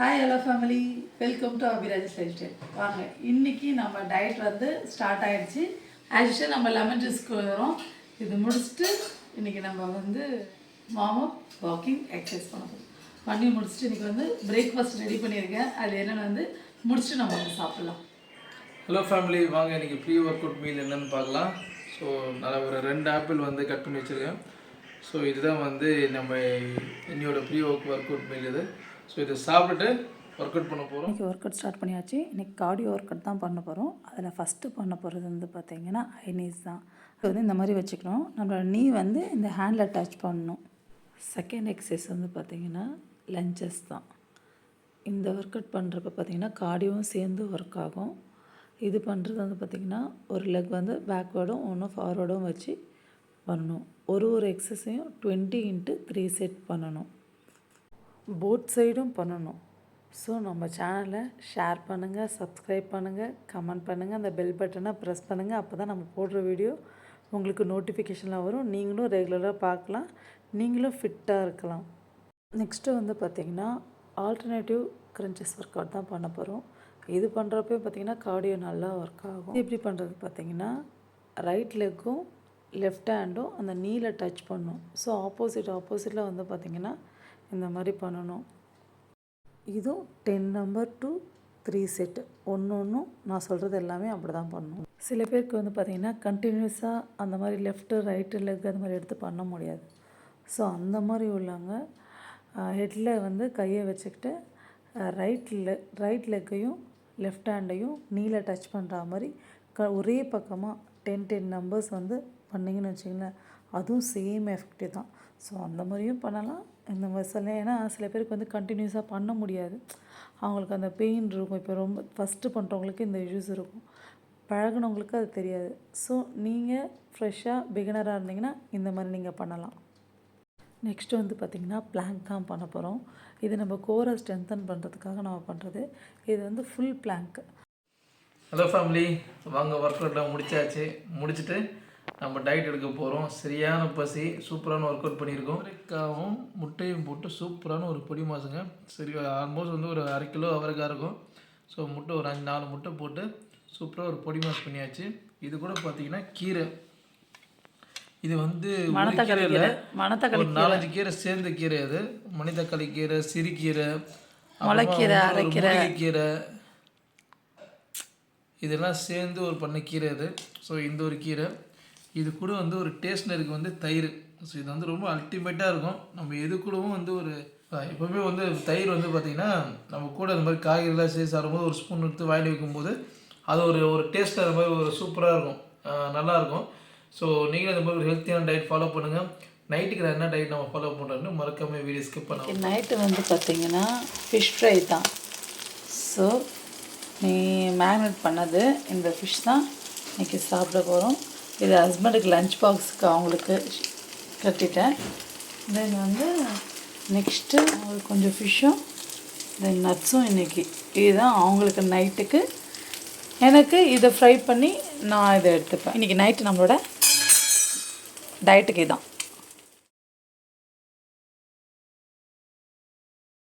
Hi hello family welcome to Abiraj life style வாங்க இன்னைக்கு நம்ம டயட் வந்து ஸ்டார்ட் ஆயிடுச்சு. ஆக்சுவலாக நம்ம லெமன் ஜூஸ்க்கு வரோம். இது முடிச்சுட்டு இன்னைக்கு நம்ம வந்து வார்ம் வாக்கிங் எக்ஸசைஸ் பண்ண போகிறோம் பண்ணி முடிச்சுட்டு இன்னைக்கு வந்து பிரேக்ஃபாஸ்ட் ரெடி பண்ணியிருக்கேன். அது என்னென்னு வந்து முடிச்சுட்டு நம்ம வந்து சாப்பிட்லாம். ஹலோ ஃபேமிலி வாங்க இன்றைக்கி ப்ரீ ஒர்க் அவுட் மீல் என்னென்னு பார்க்கலாம். ஸோ நல்லா ஒரு ரெண்டு ஆப்பிள் வந்து கட் பண்ணி வச்சுருக்கேன். ஸோ இதுதான் வந்து நம்ம என்னோடய pre work work out meal இது. ஸோ இதை சாப்பிட்டுட்டு ஒர்க் அவுட் பண்ண போகிறோம் இன்றைக்கி ஒர்க் அவுட் ஸ்டார்ட் பண்ணியாச்சு. இன்றைக்கி கார்டியோ ஒர்க் அவுட் தான் பண்ண போகிறோம் அதில் ஃபஸ்ட்டு பண்ண போகிறது வந்து பார்த்திங்கன்னா ஐனீஸ் தான். அது வந்து இந்த மாதிரி வச்சுக்கணும். நம்மளோட நீ வந்து இந்த ஹேண்டில் டச் பண்ணணும். செகண்ட் எக்ஸசைஸ் வந்து பார்த்திங்கன்னா லஞ்சஸ் தான். இந்த ஒர்க் அவுட் பண்ணுறப்ப பார்த்திங்கன்னா கார்டியோவும் சேர்ந்து ஒர்க் ஆகும். இது பண்ணுறது வந்து பார்த்திங்கன்னா ஒரு லெக் வந்து பேக்வேர்டும் ஒன்றும் ஃபார்வேர்டும் வச்சு பண்ணணும். ஒரு ஒரு எக்ஸசையும் டுவெண்ட்டி இன்ட்டு த்ரீ செட் பண்ணணும். போத் சைடும் பண்ணணும். ஸோ நம்ம சேனலை ஷேர் பண்ணுங்கள் சப்ஸ்கிரைப் பண்ணுங்கள் கமெண்ட் பண்ணுங்கள் அந்த பெல் பட்டனை ப்ரெஸ் பண்ணுங்கள் அப்போ தான் நம்ம போடுற வீடியோ உங்களுக்கு நோட்டிஃபிகேஷனில் வரும். நீங்களும் ரெகுலராக பார்க்கலாம். நீங்களும் ஃபிட்டாக இருக்கலாம். நெக்ஸ்ட்டு வந்து பார்த்திங்கன்னா ஆல்டர்னேட்டிவ் க்ரன்ச்சஸ் ஒர்க் அவுட் தான் பண்ண போகிறோம் இது பண்ணுறப்போ பார்த்திங்கன்னா கார்டியோ நல்லா ஒர்க் ஆகும். எப்படி பண்ணுறது பார்த்திங்கன்னா ரைட் லெக்கும் லெஃப்ட் ஹேண்டும் அந்த நீல டச் பண்ணும். ஸோ ஆப்போசிட் ஆப்போசிட்டில் வந்து பார்த்திங்கன்னா இந்த மாதிரி பண்ணணும். இதுவும் ten number two three set ஒன்று ஒன்றும் நான் சொல்கிறது எல்லாமே அப்படி தான் பண்ணணும். சில பேருக்கு வந்து பார்த்திங்கன்னா கண்டினியூஸாக அந்த மாதிரி லெஃப்ட்டு ரைட்டு லெக் அந்த மாதிரி எடுத்து பண்ண முடியாது. ஸோ அந்த மாதிரி உள்ளவங்க ஹெட்டில் வந்து கையை வச்சுக்கிட்டு ரைட் லெக் ரைட் லெக்கையும் லெஃப்ட் ஹேண்டையும் நீல டச் பண்ணுற மாதிரி க ஒரே பக்கமாக டென் டென் நம்பர்ஸ் வந்து பண்ணிங்கன்னு வச்சிங்களேன் அதுவும் சேம் எஃபெக்டிவ் தான். ஸோ அந்த மாதிரியும் பண்ணலாம். இந்த மாதிரி சில ஏன்னா சில பேருக்கு வந்து கண்டினியூஸாக பண்ண முடியாது. அவங்களுக்கு அந்த பெயின் இருக்கும். இப்போ ரொம்ப ஃபஸ்ட்டு பண்ணுறவங்களுக்கு இந்த இஷ்யூஸ் இருக்கும். பழகுனவங்களுக்கு அது தெரியாது. ஸோ நீங்கள் ஃப்ரெஷ்ஷாக பிகினராக இருந்தீங்கன்னா இந்த மாதிரி நீங்கள் பண்ணலாம். நெக்ஸ்ட்டு வந்து பார்த்திங்கன்னா பிளாங்க் தான் பண்ண போகிறோம் இது நம்ம கோரை ஸ்ட்ரென்தன் பண்ணுறதுக்காக நம்ம பண்ணுறது இது வந்து ஃபுல் பிளாங்க் ஹலோ ஃபேமிலி வாங்க ஒர்க் அவுட்லாம் முடிச்சாச்சு. முடிச்சுட்டு நம்ம டயட் எடுக்க போகிறோம் சரியான பசி சூப்பரான ஒர்க் அவுட் பண்ணியிருக்கோம். அவரைக்காவும் முட்டையும் போட்டு சூப்பரான ஒரு பொடி மாசுங்க. சரி ஆல்மோஸ்ட் வந்து ஒரு அரை கிலோ அவரைக்காய் இருக்கும். ஸோ முட்டை ஒரு அஞ்சு நாலு முட்டை போட்டு சூப்பராக ஒரு பொடி மாஸ் பண்ணியாச்சு. இது கூட பார்த்தீங்கன்னா கீரை. இது வந்து கீரை. இல்ல, ஒரு நாலஞ்சு கீரை சேர்ந்த கீரை அது. மணித்தக்காளி கீரை சிறுகீரை முளைக்கீரை, அரைக்கீரை. கீரை இதெல்லாம் சேர்ந்து ஒரு பண்ண கீரை அது. ஸோ இந்த ஒரு கீரை. இது கூட வந்து ஒரு டேஸ்ட்னருக்கு வந்து தயிர். ஸோ இது வந்து ரொம்ப அல்டிமேட்டாக இருக்கும். நம்ம எது கூடவும் வந்து ஒரு எப்போவுமே வந்து தயிர் வந்து பார்த்திங்கன்னா நம்ம கூட இந்த மாதிரி காய்கறிலாம் சேர்த்து சாப்பிடும்போது ஒரு ஸ்பூன் எடுத்து வாயில் வைக்கும்போது அது ஒரு ஒரு டேஸ்ட் அது மாதிரி ஒரு சூப்பராக இருக்கும். நல்லாயிருக்கும் நல்லா இருக்கும். ஸோ நீங்களும் இந்த மாதிரி ஒரு ஹெல்த்தியான டயட் ஃபாலோ பண்ணுங்கள் நைட்டுக்கு என்ன டயட் நம்ம ஃபாலோ பண்ணுறோன்னு மறக்காம வீடியோ ஸ்கிப் பண்ணுவோம் நைட்டு வந்து பார்த்திங்கன்னா ஃபிஷ் ஃப்ரை தான். ஸோ நீ மேக்னேட் பண்ணது இந்த ஃபிஷ் தான் இன்றைக்கி சாப்பிட போகிறோம் இது ஹஸ்பண்டுக்கு லஞ்ச் பாக்ஸுக்கு அவங்களுக்கு கட்டிட்டேன். தென் வந்து நெக்ஸ்ட்டு அவங்களுக்கு கொஞ்சம் ஃபிஷ்ஷும் தென் நட்ஸும் இன்றைக்கி இதுதான் அவங்களுக்கு நைட்டுக்கு எனக்கு இதை ஃப்ரை பண்ணி நான் இதை எடுத்துப்பேன். இன்றைக்கி நைட்டு நம்மளோட டயட்டுக்கு இதான்.